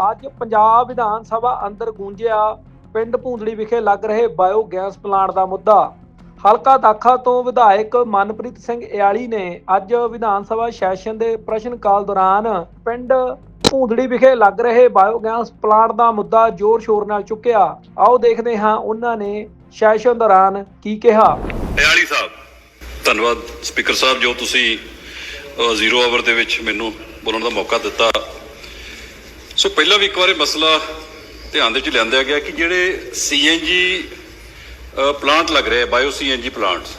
ਅੱਜ ਪੰਜਾਬ ਵਿਧਾਨ ਸਭਾ ਅੰਦਰ ਗੂੰਜਿਆ ਪਿੰਡ ਭੂੰਦੜੀ ਵਿਖੇ ਲੱਗ ਰਹੇ ਬਾਇਓਗੈਸ ਪਲਾਂਟ ਦਾ ਮੁੱਦਾ। ਹਲਕਾ ਦਾਖਾ ਤੋਂ ਵਿਧਾਇਕ ਮਨਪ੍ਰੀਤ ਸਿੰਘ ਇਆਲੀ ਨੇ ਅੱਜ ਵਿਧਾਨ ਸਭਾ ਸੈਸ਼ਨ ਦੇ ਪ੍ਰਸ਼ਨ ਕਾਲ ਦੌਰਾਨ ਪਿੰਡ ਭੂੰਦੜੀ ਵਿਖੇ ਲੱਗ ਰਹੇ ਬਾਇਓਗੈਸ ਪਲਾਂਟ ਦਾ ਮੁੱਦਾ ਜ਼ੋਰ ਸ਼ੋਰ ਨਾਲ ਚੁੱਕਿਆ। ਆਓ ਦੇਖਦੇ ਹਾਂ ਉਹਨਾਂ ਨੇ ਸੈਸ਼ਨ ਦੌਰਾਨ ਕੀ ਕਿਹਾ। ਹਰਿਆਲੀ ਸਾਹਿਬ, ਧੰਨਵਾਦ ਸਪੀਕਰ ਸਾਹਿਬ ਜੋ ਤੁਸੀਂ ਜ਼ੀਰੋ ਆਵਰ ਦੇ ਵਿੱਚ ਮੈਨੂੰ ਬੋਲਣ ਦਾ ਮੌਕਾ ਦਿੱਤਾ। ਸੋ ਪਹਿਲਾਂ ਵੀ ਇੱਕ ਵਾਰੇ ਮਸਲਾ ਧਿਆਨ ਦੇ ਵਿੱਚ ਲਿਆਂਦਾ ਗਿਆ ਕਿ ਜਿਹੜੇ ਸੀਐਨਜੀ ਪਲਾਂਟ ਲੱਗ ਰਹੇ ਬਾਇਓ ਸੀਐਨਜੀ ਪਲਾਂਟਸ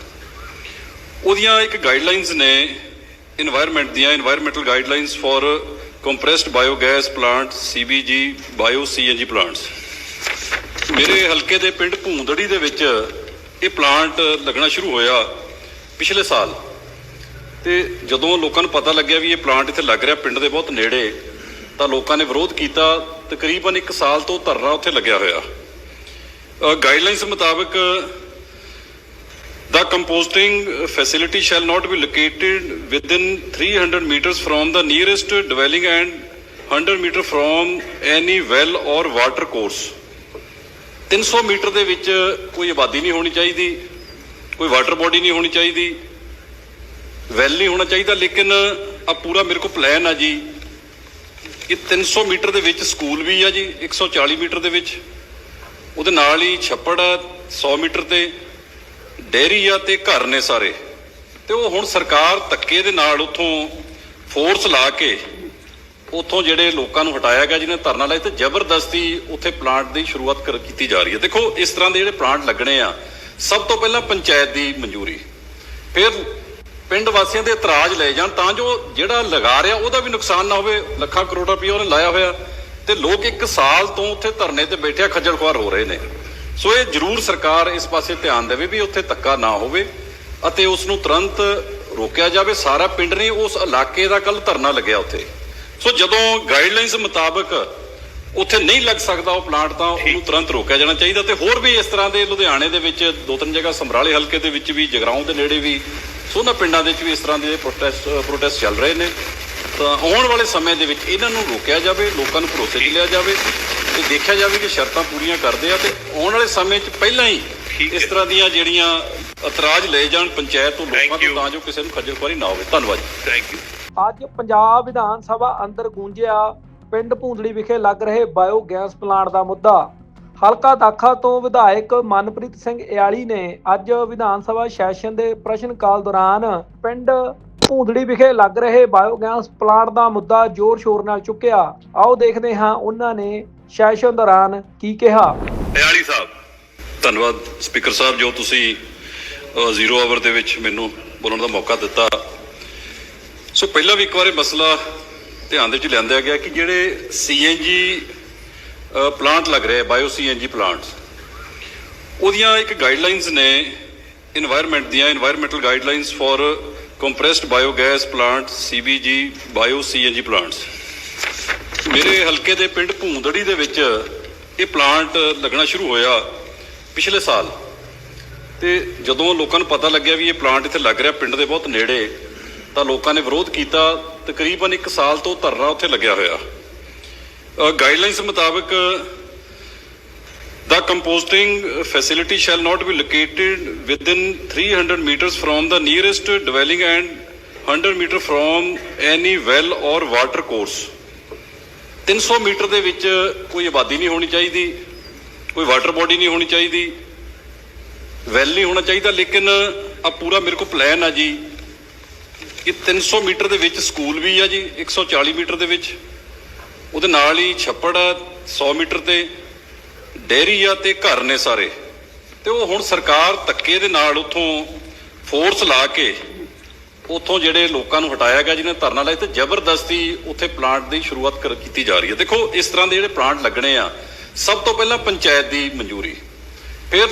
ਉਹਦੀਆਂ ਇੱਕ ਗਾਈਡਲਾਈਨਸ ਨੇ এনवायरमेंट ਦੀਆਂ environmental guidelines for compressed biogas plant CBG bio CNG plants ਮੇਰੇ ਹਲਕੇ ਦੇ ਪਿੰਡ ਭੂੰਦੜੀ ਦੇ ਵਿੱਚ ਇਹ ਪਲਾਂਟ ਲੱਗਣਾ ਸ਼ੁਰੂ ਹੋਇਆ ਪਿਛਲੇ ਸਾਲ। ਤੇ ਜਦੋਂ ਲੋਕਾਂ ਨੂੰ ਪਤਾ ਲੱਗਿਆ ਵੀ ਇਹ ਪਲਾਂਟ ਇੱਥੇ ਲੱਗ ਰਿਹਾ, ਪਿੰਡ ਦੇ ਬਹੁਤ ਨੇੜੇ ਤਾਂ ਲੋਕਾਂ ਨੇ ਵਿਰੋਧ ਕੀਤਾ ਤਕਰੀਬਨ 1 ਸਾਲ ਤੋਂ ਧਰਨਾ ਉੱਥੇ ਲੱਗਿਆ ਹੋਇਆ ਗਾਈਡਲਾਈਨਸ ਮੁਤਾਬਕ The composting facility shall not be located within 300 meters from the nearest dwelling and 100 meter from any well or water course. 300 metre ਦੇ ਵਿੱਚ ਕੋਈ ਆਬਾਦੀ ਨਹੀਂ ਹੋਣੀ ਚਾਹੀਦੀ ਕੋਈ ਵਾਟਰ ਬੋਡੀ ਨਹੀਂ ਹੋਣੀ ਚਾਹੀਦੀ ਵੈਲ ਨਹੀਂ ਹੋਣਾ ਚਾਹੀਦਾ ਲੇਕਿਨ ਆ ਪੂਰਾ ਮੇਰੇ ਕੋਲ ਪਲਾਨ ਆ ਜੀ ਕਿ 300 ਮੀਟਰ ਦੇ ਵਿੱਚ ਸਕੂਲ ਵੀ ਆ ਜੀ 140 ਮੀਟਰ ਦੇ ਵਿੱਚ। ਉਹਦੇ ਨਾਲ ਹੀ ਛੱਪੜ ਆ 100 ਮੀਟਰ ਤੇ ਡੇਰੀ ਆ ਤੇ ਘਰ ਨੇ ਸਾਰੇ। ਤੇ ਉਹ ਹੁਣ ਸਰਕਾਰ ਧੱਕੇ ਦੇ ਨਾਲ ਉਥੋਂ ਫੋਰਸ ਲਾ ਕੇ ਉਥੋਂ ਜਿਹੜੇ ਲੋਕਾਂ ਨੂੰ ਹਟਾਇਆ ਗਿਆ, ਜਿਹਨੇ ਧਰਨਾ ਲਾਇਆ, ਤੇ ਜ਼ਬਰਦਸਤੀ ਉੱਥੇ ਪਲਾਂਟ ਦੀ ਸ਼ੁਰੂਆਤ ਕਰ, ਕੀਤੀ ਜਾ ਰਹੀ ਹੈ। ਦੇਖੋ, ਇਸ ਤਰ੍ਹਾਂ ਦੇ ਜਿਹੜੇ ਪਲਾਂਟ ਲੱਗਣੇ ਆ, ਸਭ ਤੋਂ ਪਹਿਲਾਂ ਪੰਚਾਇਤ ਦੀ ਮਨਜ਼ੂਰੀ। ਫਿਰ ਪਿੰਡ ਵਾਸੀਆਂ ਦੇ ਇਤਰਾਜ਼ ਲਏ ਜਾਣ ਤਾਂ ਜੋ ਜਿਹੜਾ ਲਗਾ ਰਿਹਾ ਉਹਦਾ ਵੀ ਨੁਕਸਾਨ ਨਾ ਹੋਵੇ ਲੱਖਾਂ ਕਰੋੜ ਰੁਪਏ ਉਹਨੇ ਲਾਇਆ ਹੋਇਆ ਤੇ ਲੋਕ ਇੱਕ ਸਾਲ ਤੋਂ ਉੱਥੇ ਧਰਨੇ ਤੇ ਬੈਠਿਆ ਖੱਜਲ ਖੁਆਰ ਹੋ ਰਹੇ ਨੇ। ਸੋ ਇਹ ਜ਼ਰੂਰ ਸਰਕਾਰ ਇਸ ਪਾਸੇ ਧਿਆਨ ਦੇਵੇ ਵੀ ਉੱਥੇ ਧੱਕਾ ਨਾ ਹੋਵੇ ਅਤੇ ਉਸ ਨੂੰ ਤੁਰੰਤ ਰੋਕਿਆ ਜਾਵੇ। ਸਾਰਾ ਪਿੰਡ ਨਹੀਂ ਉਸ ਇਲਾਕੇ ਦਾ ਕੱਲ ਧਰਨਾ ਲੱਗਿਆ ਉੱਥੇ। ਸੋ ਜਦੋਂ ਗਾਈਡਲਾਈਨਸ ਮੁਤਾਬਕ ਉੱਥੇ ਨਹੀਂ ਲੱਗ ਸਕਦਾ ਉਹ ਪਲਾਂਟ ਤਾਂ ਉਹਨੂੰ ਤੁਰੰਤ ਰੋਕਿਆ ਜਾਣਾ ਚਾਹੀਦਾ ਤੇ ਹੋਰ ਵੀ ਇਸ ਤਰ੍ਹਾਂ ਦੇ ਲੁਧਿਆਣੇ ਦੇ ਵਿੱਚ ਦੋ ਤਿੰਨ ਜਗ੍ਹਾ ਸਮਰਾਲੇ ਹਲਕੇ ਦੇ ਵਿੱਚ ਵੀ ਜਗਰਾਉਂ ਦੇ ਨੇੜੇ ਵੀ ਸੋ ਉਹਨਾਂ ਪਿੰਡਾਂ ਦੇ ਵਿੱਚ ਵੀ ਇਸ ਤਰ੍ਹਾਂ ਦੇ ਪ੍ਰੋਟੈਸਟ ਪ੍ਰੋਟੈਸਟ ਚੱਲ ਰਹੇ ਨੇ। ਤਾਂ ਆਉਣ ਵਾਲੇ ਸਮੇਂ ਦੇ ਵਿੱਚ ਇਹਨਾਂ ਨੂੰ ਰੋਕਿਆ ਜਾਵੇ ਲੋਕਾਂ ਨੂੰ ਭਰੋਸੇ 'ਚ ਲਿਆ ਜਾਵੇ ਤੇ ਦੇਖਿਆ ਜਾਵੇ ਕਿ ਸ਼ਰਤਾਂ ਪੂਰੀਆਂ ਕਰਦੇ ਆ ਤੇ ਆਉਣ ਵਾਲੇ ਸਮੇਂ 'ਚ ਪਹਿਲਾਂ ਹੀ ਇਸ ਤਰ੍ਹਾਂ ਦੀਆਂ ਜਿਹੜੀਆਂ ਇਤਰਾਜ਼ ਲਏ ਜਾਣ ਪੰਚਾਇਤ ਤੋਂ ਲੋਕਾਂ ਤੋਂ ਤਾਂ ਜੋ ਕਿਸੇ ਨੂੰ ਖੱਜਲ ਖੁਆਰੀ ਨਾ ਹੋਵੇ। ਧੰਨਵਾਦ ਜੀ। ਥੈਂਕ ਯੂ ਅੱਜ ਪੰਜਾਬ ਵਿਧਾਨ ਸਭਾ ਅੰਦਰ ਗੂੰਜਿਆ ਪਿੰਡ ਭੂੰਦੜੀ ਵਿਖੇ ਲੱਗ ਰਹੇ ਬਾਇਓਗੈਸ ਪਲਾਂਟ ਦਾ ਮੁੱਦਾ। ਹਲਕਾ ਦਾਖਾ ਤੋਂ ਵਿਧਾਇਕ ਮਨਪ੍ਰੀਤ ਸਿੰਘ ਇਆਲੀ ਨੇ ਅੱਜ ਵਿਧਾਨ ਸਭਾ ਸੈਸ਼ਨ ਦੇ ਪ੍ਰਸ਼ਨ ਕਾਲ ਦੌਰਾਨ ਪਿੰਡ ਭੂੰਦੜੀ ਵਿਖੇ ਲੱਗ ਰਹੇ ਬਾਇਓਗੈਸ ਪਲਾਂਟ ਦਾ ਮੁੱਦਾ ਜ਼ੋਰ ਸ਼ੋਰ ਨਾਲ ਚੁੱਕਿਆ। ਆਓ ਦੇਖਦੇ ਹਾਂ ਉਹਨਾਂ ਨੇ ਸੈਸ਼ਨ ਦੌਰਾਨ ਕੀ ਕਿਹਾ। ਹਰਿਆਲੀ ਸਾਹਿਬ, ਧੰਨਵਾਦ ਸਪੀਕਰ ਸਾਹਿਬ ਜੋ ਤੁਸੀਂ ਜ਼ੀਰੋ ਆਵਰ ਦੇ ਵਿੱਚ ਮੈਨੂੰ ਬੋਲਣ ਦਾ ਮੌਕਾ ਦਿੱਤਾ। ਸੋ ਪਹਿਲਾਂ ਵੀ ਇੱਕ ਵਾਰੀ ਮਸਲਾ ਧਿਆਨ ਦੇ ਵਿੱਚ ਲਿਆਂਦਾ ਗਿਆ ਕਿ ਜਿਹੜੇ ਸੀਐਨਜੀ ਪਲਾਂਟ ਲੱਗ ਰਿਹਾ bio C N G plants ਉਹਦੀਆਂ ਇੱਕ ਗਾਈਡਲਾਈਨਸ ਨੇ এনवायरमेंट ਦੀਆਂ environmental guidelines for compressed biogas plant C B G bio C N G plants ਮੇਰੇ ਹਲਕੇ ਦੇ ਪਿੰਡ ਭੂੰਦੜੀ ਦੇ ਵਿੱਚ ਇਹ ਪਲਾਂਟ ਲੱਗਣਾ ਸ਼ੁਰੂ ਹੋਇਆ ਪਿਛਲੇ ਸਾਲ। ਤੇ ਜਦੋਂ ਲੋਕਾਂ ਨੂੰ ਪਤਾ ਲੱਗਿਆ ਵੀ ਇਹ ਪਲਾਂਟ ਇੱਥੇ ਲੱਗ ਰਿਹਾ ਪਿੰਡ ਦੇ ਬਹੁਤ ਨੇੜੇ, ਤਾਂ ਲੋਕਾਂ ਨੇ ਵਿਰੋਧ ਕੀਤਾ। ਤਕਰੀਬਨ 1 ਸਾਲ ਤੋਂ ਧਰਨਾ ਉੱਥੇ ਲੱਗਿਆ ਹੋਇਆ। ਗਾਈਡਲਾਈਨਸ ਮੁਤਾਬਕ The composting facility shall not be located within 300 meters from the nearest dwelling and 100 meter from any well or water course. 300 metre ਦੇ ਵਿੱਚ ਕੋਈ ਆਬਾਦੀ ਨਹੀਂ ਹੋਣੀ ਚਾਹੀਦੀ ਕੋਈ ਵਾਟਰ ਬੋਡੀ ਨਹੀਂ ਹੋਣੀ ਚਾਹੀਦੀ ਵੈਲ ਨਹੀਂ ਹੋਣਾ ਚਾਹੀਦਾ ਲੇਕਿਨ ਆ ਪੂਰਾ ਮੇਰੇ ਕੋਲ ਪਲਾਨ ਆ ਜੀ ਕਿ 300 ਮੀਟਰ ਦੇ ਵਿੱਚ ਸਕੂਲ ਵੀ ਆ ਜੀ 140 ਮੀਟਰ ਦੇ ਵਿੱਚ ਉਹਦੇ ਨਾਲ ਹੀ ਛੱਪੜ ਆ 100 ਮੀਟਰ ਤੇ ਡੇਰੀ ਆ ਤੇ ਘਰ ਨੇ ਸਾਰੇ। ਤੇ ਉਹ ਹੁਣ ਸਰਕਾਰ ਧੱਕੇ ਦੇ ਨਾਲ ਉਥੋਂ ਫੋਰਸ ਲਾ ਕੇ ਉਥੋਂ ਜਿਹੜੇ ਲੋਕਾਂ ਨੂੰ ਹਟਾਇਆ ਗਿਆ, ਜਿਹਨੇ ਧਰਨਾ ਲਾਇਆ, ਤੇ ਜ਼ਬਰਦਸਤੀ ਉੱਥੇ ਪਲਾਂਟ ਦੀ ਸ਼ੁਰੂਆਤ ਕਰ, ਕੀਤੀ ਜਾ ਰਹੀ ਹੈ। ਦੇਖੋ, ਇਸ ਤਰ੍ਹਾਂ ਦੇ ਜਿਹੜੇ ਪਲਾਂਟ ਲੱਗਣੇ ਆ, ਸਭ ਤੋਂ ਪਹਿਲਾਂ ਪੰਚਾਇਤ ਦੀ ਮਨਜ਼ੂਰੀ। ਫਿਰ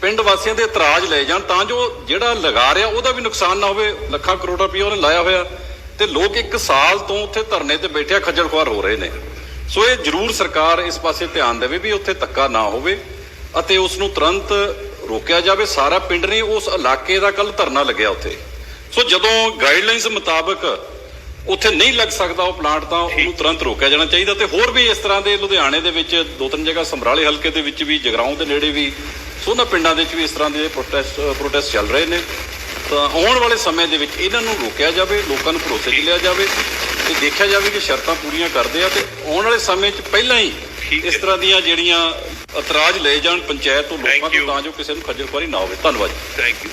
ਪਿੰਡ ਵਾਸੀਆਂ ਦੇ ਇਤਰਾਜ਼ ਲਏ ਜਾਣ, ਤਾਂ ਜੋ ਜਿਹੜਾ ਲਗਾ ਰਿਹਾ, ਉਹਦਾ ਵੀ ਨੁਕਸਾਨ ਨਾ ਹੋਵੇ। ਲੱਖਾਂ ਕਰੋੜ ਰੁਪਏ ਉਹਨੇ ਲਾਇਆ ਹੋਇਆ। ਤੇ ਲੋਕ ਇੱਕ ਸਾਲ ਤੋਂ ਉੱਥੇ ਧਰਨੇ ਤੇ ਬੈਠਿਆ ਖੱਜਲ ਖੁਆਰ ਹੋ ਰਹੇ ਨੇ। ਸੋ ਇਹ ਜ਼ਰੂਰ ਸਰਕਾਰ ਇਸ ਪਾਸੇ ਧਿਆਨ ਦੇਵੇ ਵੀ ਉੱਥੇ ਧੱਕਾ ਨਾ ਹੋਵੇ ਅਤੇ ਉਸ ਨੂੰ ਤੁਰੰਤ ਰੋਕਿਆ ਜਾਵੇ। ਸਾਰਾ ਪਿੰਡ ਨਹੀਂ ਉਸ ਇਲਾਕੇ ਦਾ ਕੱਲ ਧਰਨਾ ਲੱਗਿਆ ਉੱਥੇ। ਸੋ ਜਦੋਂ ਗਾਈਡਲਾਈਨਸ ਮੁਤਾਬਕ ਉੱਥੇ ਨਹੀਂ ਲੱਗ ਸਕਦਾ ਉਹ ਪਲਾਂਟ ਤਾਂ ਉਹਨੂੰ ਤੁਰੰਤ ਰੋਕਿਆ ਜਾਣਾ ਚਾਹੀਦਾ ਤੇ ਹੋਰ ਵੀ ਇਸ ਤਰ੍ਹਾਂ ਦੇ ਲੁਧਿਆਣੇ ਦੇ ਵਿੱਚ ਦੋ ਤਿੰਨ ਜਗ੍ਹਾ ਸਮਰਾਲੇ ਹਲਕੇ ਦੇ ਵਿੱਚ ਵੀ ਜਗਰਾਉਂ ਦੇ ਨੇੜੇ ਵੀ ਸੋਨਾ ਪਿੰਡਾਂ ਦੇ ਵਿੱਚ ਵੀ ਇਸ ਤਰ੍ਹਾਂ ਦੇ ਪ੍ਰੋਟੈਸਟ ਪ੍ਰੋਟੈਸਟ ਚੱਲ ਰਹੇ ਨੇ। ਤਾਂ ਆਉਣ ਵਾਲੇ ਸਮੇਂ ਦੇ ਵਿੱਚ ਇਹਨਾਂ ਨੂੰ ਰੋਕਿਆ ਜਾਵੇ ਲੋਕਾਂ ਨੂੰ ਭਰੋਸੇ 'ਚ ਲਿਆ ਜਾਵੇ ਤੇ ਦੇਖਿਆ ਜਾਵੇ ਕਿ ਸ਼ਰਤਾਂ ਪੂਰੀਆਂ ਕਰਦੇ ਆ ਤੇ ਆਉਣ ਵਾਲੇ ਸਮੇਂ 'ਚ ਪਹਿਲਾਂ ਹੀ ਇਸ। ਤਰ੍ਹਾਂ ਦੀਆਂ ਜਿਹੜੀਆਂ ਇਤਰਾਜ਼ ਲਏ ਜਾਣ ਪੰਚਾਇਤ ਤੋਂ ਲੋਕਾਂ ਤੋਂ. ਤਾਂ ਜੋ ਕਿਸੇ ਨੂੰ ਖੱਜਲ ਖੁਆਰੀ ਨਾ ਹੋਵੇ ਧੰਨਵਾਦ ਥੈਂਕ ਯੂ